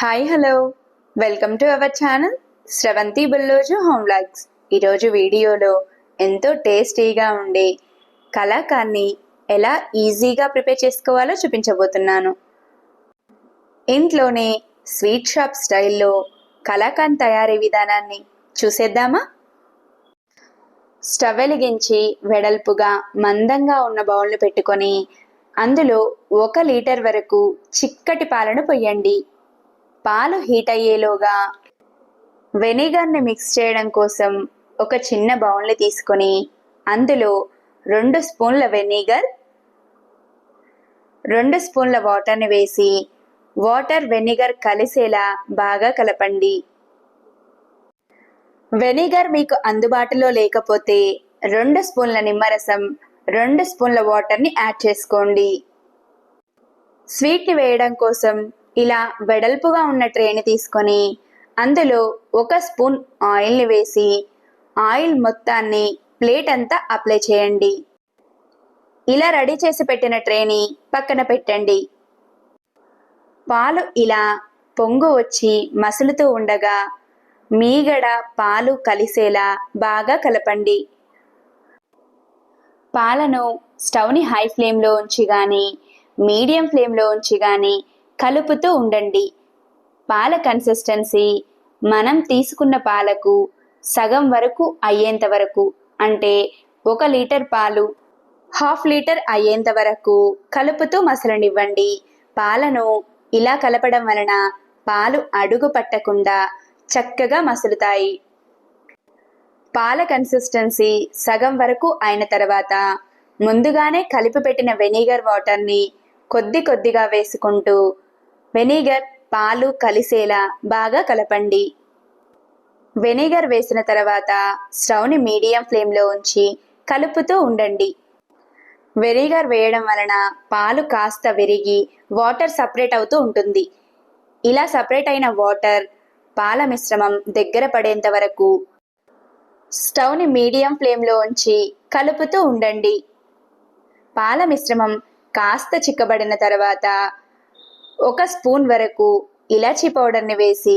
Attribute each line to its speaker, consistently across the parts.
Speaker 1: Hi hello welcome to our channel Sravanthi Bulloju home vlogs ఈరోజు వీడియోలో ఎంతో టేస్టీగా ఉండే కలాకాన్ని ఎలా ఈజీగా ప్రిపేర్ చేసుకోవాలో చూపించబోతున్నాను. ఇంట్లోనే స్వీట్ షాప్ స్టైల్లో కలాకాన్ తయారీ విధానాన్ని చూసేద్దామా? స్టవ్ వెలిగించి వెడల్పుగా మందంగా ఉన్న బౌల్ను పెట్టుకొని అందులో ఒక లీటర్ వరకు చిక్కటి పాలను పొయ్యండి పాలు హీట్ అయ్యేలోగా వెనిగర్ని మిక్స్ చేయడం కోసం ఒక చిన్న బౌల్ని తీసుకొని అందులో రెండు స్పూన్ల వెనిగర్ రెండు స్పూన్ల వాటర్ని వేసి వాటర్ వెనిగర్ కలిసేలా బాగా కలపండి. వెనిగర్ మీకు అందుబాటులో లేకపోతే రెండు స్పూన్ల నిమ్మరసం రెండు స్పూన్ల వాటర్ని యాడ్ చేసుకోండి. స్వీట్ని వేయడం కోసం ఇలా వెడల్పుగా ఉన్న ట్రేని తీసుకొని అందులో ఒక స్పూన్ ఆయిల్ని వేసి ఆయిల్ మొత్తాన్ని ప్లేట్ అంతా అప్లై చేయండి. ఇలా రెడీ చేసి పెట్టిన ట్రేని పక్కన పెట్టండి. పాలు ఇలా పొంగు వచ్చి మసులుతూ ఉండగా మీగడ పాలు కలిసేలా బాగా కలపండి. పాలను స్టవ్ని హై ఫ్లేమ్లో ఉంచి కానీ మీడియం ఫ్లేమ్లో ఉంచి కానీ కలుపుతూ ఉండండి. పాల కన్సిస్టెన్సీ మనం తీసుకున్న పాలకు సగం వరకు అయ్యేంత వరకు అంటే ఒక లీటర్ పాలు హాఫ్ లీటర్ అయ్యేంత వరకు కలుపుతూ మసలనివ్వండి. పాలను ఇలా కలపడం వలన పాలు అడుగు పట్టకుండా చక్కగా మసులుతాయి. పాల కన్సిస్టెన్సీ సగం వరకు అయిన తర్వాత ముందుగానే కలిపి పెట్టిన వెనిగర్ వాటర్ని కొద్ది కొద్దిగా వేసుకుంటూ వెనిగర్ పాలు కలిసేలా బాగా కలపండి. వెనిగర్ వేసిన తర్వాత స్టవ్ని మీడియం ఫ్లేమ్లో ఉంచి కలుపుతూ ఉండండి. వెనిగర్ వేయడం వలన పాలు కాస్త విరిగి వాటర్ సపరేట్ అవుతూ ఉంటుంది. ఇలా సపరేట్ అయిన వాటర్ పాల మిశ్రమం దగ్గర పడేంత వరకు స్టవ్ని మీడియం ఫ్లేమ్లో ఉంచి కలుపుతూ ఉండండి. పాల మిశ్రమం కాస్త చిక్కబడిన తర్వాత ఒక స్పూన్ వరకు ఇలాచీ పౌడర్ని వేసి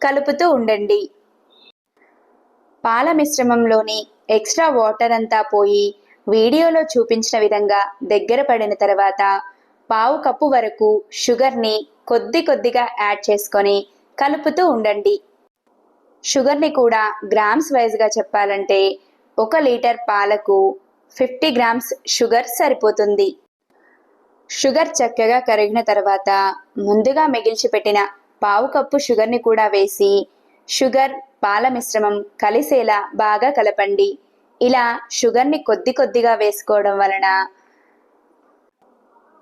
Speaker 1: కలుపుతూ ఉండండి. పాల మిశ్రమంలోని ఎక్స్ట్రా వాటర్ అంతా పోయి వీడియోలో చూపించిన విధంగా దగ్గర పడిన తర్వాత పావు కప్పు వరకు షుగర్ని కొద్ది కొద్దిగా యాడ్ చేసుకొని కలుపుతూ ఉండండి. షుగర్ని కూడా గ్రామ్స్ వైజ్గా చెప్పాలంటే ఒక లీటర్ పాలకు ఫిఫ్టీ గ్రామ్స్ షుగర్ సరిపోతుంది. షుగర్ చక్కగా కరిగిన తర్వాత ముందుగా మిగిల్చి పెట్టిన పావు కప్పు షుగర్ని కూడా వేసి షుగర్ పాల మిశ్రమం కలిసేలా బాగా కలపండి. ఇలా షుగర్ని కొద్ది కొద్దిగా వేసుకోవడం వలన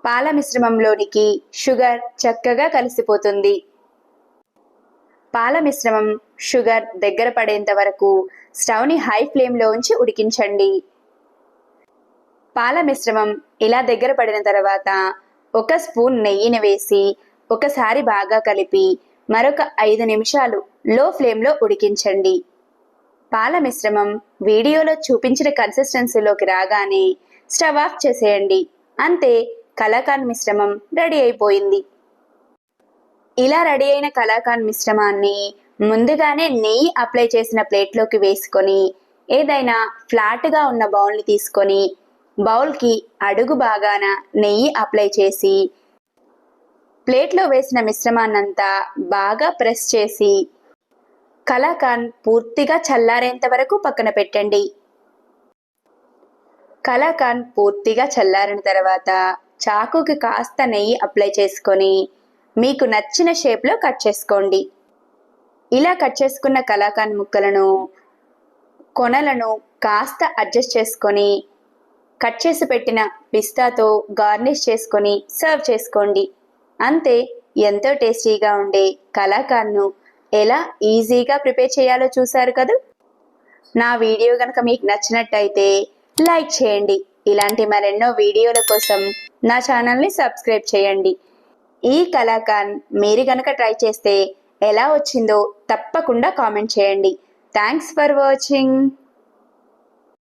Speaker 1: పాల మిశ్రమంలోనికి షుగర్ చక్కగా కలిసిపోతుంది. పాల మిశ్రమం షుగర్ దగ్గర పడేంత వరకు స్టవ్ని హై ఫ్లేమ్లో ఉంచి ఉడికించండి. పాల మిశ్రమం ఇలా దగ్గర పడిన తర్వాత ఒక స్పూన్ నెయ్యిని వేసి ఒకసారి బాగా కలిపి మరొక ఐదు నిమిషాలు లో ఫ్లేమ్లో ఉడికించండి. పాల మిశ్రమం వీడియోలో చూపించిన కన్సిస్టెన్సీలోకి రాగానే స్టవ్ ఆఫ్ చేసేయండి. అంతే కలాకాన్ మిశ్రమం రెడీ అయిపోయింది. ఇలా రెడీ అయిన కలాకాన్ మిశ్రమాన్ని ముందుగానే నెయ్యి అప్లై చేసిన ప్లేట్లోకి వేసుకొని ఏదైనా ఫ్లాట్గా ఉన్న బౌల్ని తీసుకొని బౌల్కి అడుగు బాగాన నెయ్యి అప్లై చేసి ప్లేట్లో వేసిన మిశ్రమాన్నంతా బాగా ప్రెస్ చేసి కలాకాన్ పూర్తిగా చల్లారేంత వరకు పక్కన పెట్టండి. కలాకాన్ పూర్తిగా చల్లారిన తర్వాత చాకుకి కాస్త నెయ్యి అప్లై చేసుకొని మీకు నచ్చిన షేప్లో కట్ చేసుకోండి. ఇలా కట్ చేసుకున్న కలాకాన్ ముక్కలను కొనలను కాస్త అడ్జస్ట్ చేసుకొని కట్ చేసి పెట్టిన పిస్తాతో గార్నిష్ చేసుకొని సర్వ్ చేసుకోండి. అంతే ఎంతో టేస్టీగా ఉండే కలాకాండ్ను ఎలా ఈజీగా ప్రిపేర్ చేయాలో చూశారు కదా? నా వీడియో కనుక మీకు నచ్చినట్టయితే లైక్ చేయండి. ఇలాంటి మరెన్నో వీడియోల కోసం నా ఛానల్ని సబ్స్క్రైబ్ చేయండి. ఈ కలాకాండ్ మీరు కనుక ట్రై చేస్తే ఎలా వచ్చిందో తప్పకుండా కామెంట్ చేయండి. Thanks for watching.